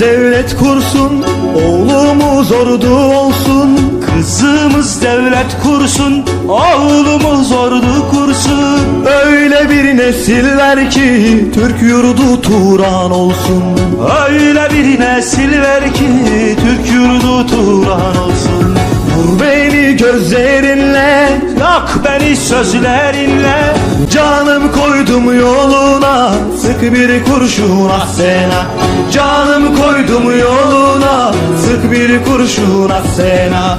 devlet kursun Oğlumuz ordu olsun Kızımız devlet kursun, oğlumuz ordu kursun. Öyle bir nesil ver ki Türk yurdu Turan olsun Öyle bir nesil ver ki Türk yurdu Turan olsun. Vur beni gözlerinle Yak beni sözlerinle, Canım koydum yoluna Sık bir kurşun Asena Canım koydum yoluna Sık bir kurşun Asena